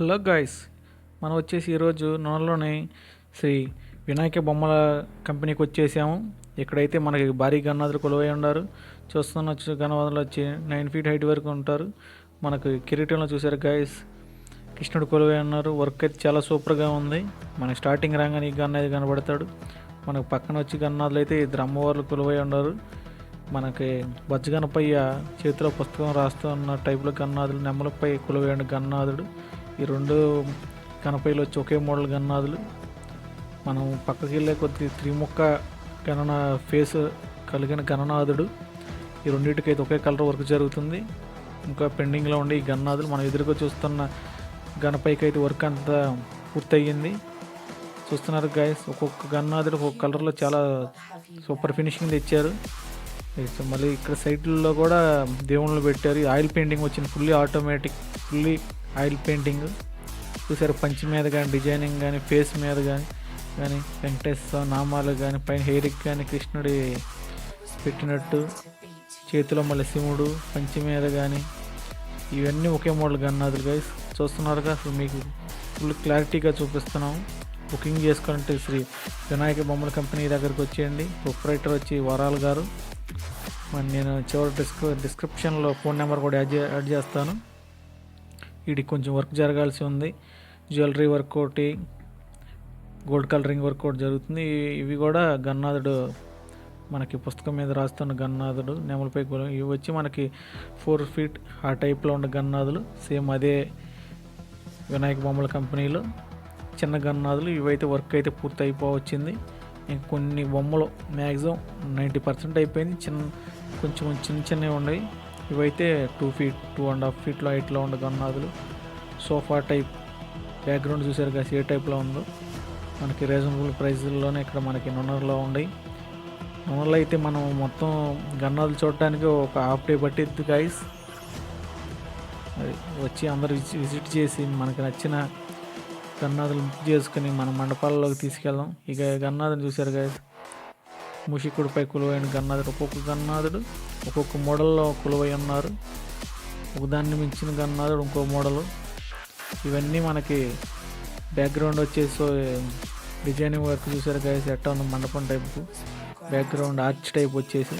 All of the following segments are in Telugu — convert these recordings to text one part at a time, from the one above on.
హలో గాయస్ మనం వచ్చేసి ఈరోజు నూనెలోని శ్రీ వినాయక బొమ్మల కంపెనీకి వచ్చేసాము. ఇక్కడైతే మనకి భారీ గన్నాదులు కొలువై ఉన్నారు. చూస్తున్న వచ్చి గణవాదులు వచ్చి నైన్ ఫీట్ హైట్ వరకు ఉంటారు. మనకు కిరీటంలో చూసారు గాయస్ కృష్ణుడు కొలువై ఉన్నారు. వర్క్ అయితే చాలా సూపర్గా ఉంది. మనకి స్టార్టింగ్ రాగానే ఈ గన్న అయితే కనబడతాడు. మనకు పక్కన వచ్చి గన్నాదులు అయితే ఇద్దరు అమ్మవార్లు కొలువై ఉన్నారు. మనకి బజ్జగనపయ్య చేతిలో పుస్తకం రాస్తూ ఉన్న టైప్లో గన్నాదులు నెమ్మలపై కొలువేయండి గన్నాథుడు ఈ రెండు గణపయ్యలు వచ్చి ఒకే మోడల్ గన్నాదులు మనం పక్కకి వెళ్ళే కొద్ది త్రిముఖ గణన ఫేస్ కలిగిన గణనాథుడు. ఈ రెండింటికైతే ఒకే కలర్ వర్క్ జరుగుతుంది. ఇంకా పెండింగ్లో ఉండే ఈ గన్నాదులు మనం ఎదురుగా చూస్తున్న గణపైకి అయితే వర్క్ అంతా పూర్తయింది చూస్తున్నారు గాయస్ ఒక్కొక్క గన్నాదుడు ఒక్కొక్క కలర్లో చాలా సూపర్ ఫినిషింగ్ తెచ్చారు. మళ్ళీ ఇక్కడ సైడ్లలో కూడా దేవుళ్ళు పెట్టారు. ఆయిల్ పెయింటింగ్ వచ్చింది fully automatic fully oil painting. చూసారు పంచి మీద కానీ డిజైనింగ్ కానీ ఫేస్ మీద కానీ కానీ వెంకటేశ్వర నామాలు కానీ పైన హెయిర్కి కానీ కృష్ణుడి పెట్టినట్టు చేతిలో మళ్ళీ శివుడు పంచి మీద కానీ ఇవన్నీ ఒకే మోడల్ గన్నాదులు గైస్ చూస్తున్నారుగా అసలు మీకు ఫుల్ క్లారిటీగా చూపిస్తున్నాం. బుకింగ్ చేసుకుంటే శ్రీ వినాయక బొమ్మల కంపెనీ దగ్గరికి వచ్చేయండి. ప్రొపరేటర్ వచ్చి వరాల్ గారు. మరి నేను చివరి డిస్క్రి డిస్క్రిప్షన్లో ఫోన్ నెంబర్ కూడా యాడ్ యాడ్ చేస్తాను. ఇది కొంచెం వర్క్ జరగాల్సి ఉంది. జ్యువెలరీ వర్క్ ఒకటి గోల్డ్ కలరింగ్ వర్క్ ఒకటి జరుగుతుంది. ఇవి- కూడా గన్నాథుడు మనకి పుస్తకం మీద రాస్తున్న గన్నాథుడు నెమలపై గుల- ఇవి వచ్చి మనకి ఫోర్ ఫీట్ ఆ టైప్లో ఉన్న గన్నాథులు. సేమ్ అదే వినాయక బొమ్మల కంపెనీలో చిన్న గన్నాదులు ఇవైతే వర్క్ అయితే పూర్తి అయిపోవచ్చింది. ఇంక కొన్ని బొమ్మలు మ్యాక్సిమం నైంటీ పర్సెంట్ అయిపోయింది. చిన్న కొంచెం చిన్న చిన్నవి ఉన్నాయి. ఇవైతే two feet two and half ఫీట్లో హైట్లో ఉండే గన్నాదులు సోఫా టైప్ బ్యాక్గ్రౌండ్ చూసారు కదా ఏ టైప్లో ఉందో. మనకి రీజనబుల్ ప్రైస్లోనే ఇక్కడ మనకి నున్నర్లో ఉన్నాయి. నున్నర్లో అయితే మనం మొత్తం గన్నాదులు చూడటానికి ఒక హాఫ్ డే పట్టిద్ది గైస్ అది వచ్చి అందరు విజి- విజిట్ చేసి మనకి నచ్చిన గన్నాదులు బుక్ చేసుకుని మన మండపాలలోకి తీసుకెళ్దాం. ఇక గన్నాథుని చూశారు గైస్ ముషికుడిపై కొలువైన గన్నాథుడు ఒక్కొక్క గన్నాథుడు ఒక్కొక్క మోడల్లో కొలువై ఉన్నారు. ఒకదాన్ని మించిన గన్నాదుడు ఇంకో మోడలు. ఇవన్నీ మనకి బ్యాక్గ్రౌండ్ వచ్చేసి డిజైనింగ్ వర్క్ చూసారు గాయస్ ఎట్టా ఉంది మండపం టైపు బ్యాక్గ్రౌండ్ ఆర్చ్ టైప్ వచ్చేసి.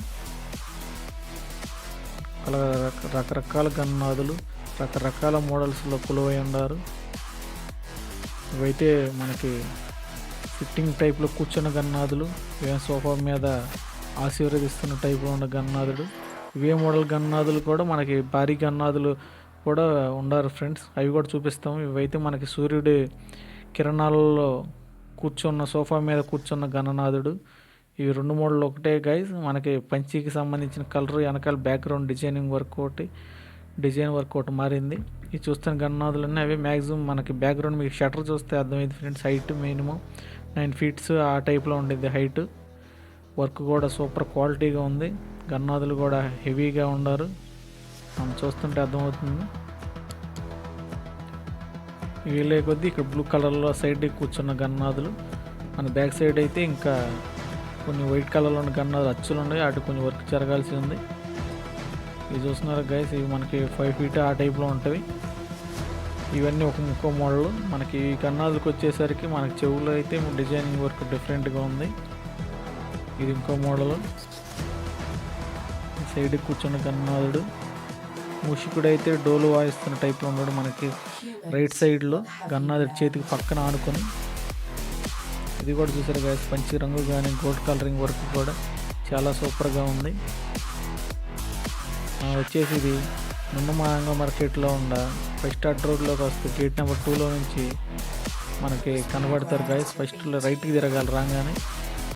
అలా రక- రకరకాల గన్నాదులు రకరకాల మోడల్స్లో కొలువై ఉన్నారు. ఇవైతే మనకి ఫిట్టింగ్ టైప్లో కూర్చున్న గన్నాదులు ఇవే సోఫా మీద ఆశీర్వదిస్తున్న టైప్లో ఉన్న గన్నాథుడు ఇవే మోడల్ గన్నాథులు కూడా మనకి భారీ గన్నాథులు కూడా ఉన్నారు ఫ్రెండ్స్ అవి కూడా చూపిస్తాం. ఇవైతే మనకి సూర్యుడి కిరణాలలో కూర్చున్న సోఫా మీద కూర్చున్న గణనాథుడు. ఇవి రెండు మోడల్ ఒకటే గైజ్ మనకి పంచికి సంబంధించిన కలర్ వెనకాల బ్యాక్గ్రౌండ్ డిజైనింగ్ వర్క్ ఒకటి డిజైన్ వర్క్ ఒకటి మారింది. ఇవి చూస్తున్న గణనాథులన్నీ అవి మ్యాక్సిమం మనకి బ్యాక్గ్రౌండ్ మీకు షటర్ చూస్తే అర్థమైంది friends height minimum nine feets ఆ టైప్లో ఉండేది హైట్ వర్క్ కూడా సూపర్ క్వాలిటీగా ఉంది. గన్నాదులు కూడా హెవీగా ఉన్నారు మనం చూస్తుంటే అర్థమవుతుంది. వీళ్ళే కొద్దీ ఇక్కడ బ్లూ కలర్లో సైడ్ కూర్చున్న గన్నాదులు. మన బ్యాక్ సైడ్ అయితే ఇంకా కొన్ని వైట్ కలర్లో ఉన్న గన్నాదులు అచ్చులు ఉన్నాయి. అటు కొంచెం వర్క్ జరగాల్సి ఉంది. ఇవి చూస్తున్నారు గైస్ ఇవి మనకి ఫైవ్ ఫీట్ ఆ టైప్లో ఉంటాయి ఇవన్నీ ఒక ముక్కో మోడల్ మనకి ఈ కన్నాదులకు వచ్చేసరికి మనకి చెవులో అయితే డిజైనింగ్ వర్క్ డిఫరెంట్గా ఉంది. ఇది ఇంకో మోడల్. సైడ్ కూర్చున్న గన్నాథుడు ముషికుడైతే అయితే డోలు వాయిస్తున్న టైప్లో ఉన్నాడు మనకి. రైట్ సైడ్లో గన్నాదుడి చేతికి పక్కన ఆనుకొని. ఇది కూడా చూసారు గాయస్ పంచి రంగు కానీ గోల్డ్ కలరింగ్ వర్క్ కూడా చాలా సూపర్గా ఉంది. వచ్చేసి ఇది నున్నమాంగ మార్కెట్లో ఉన్న ఫస్ట్ స్టార్ట్ రోడ్లోకి వస్తే గేట్ నెంబర్ టూలో నుంచి మనకి కనబడతారు గాయస్ ఫస్ట్ రైట్కి తిరగాలి రాగానే.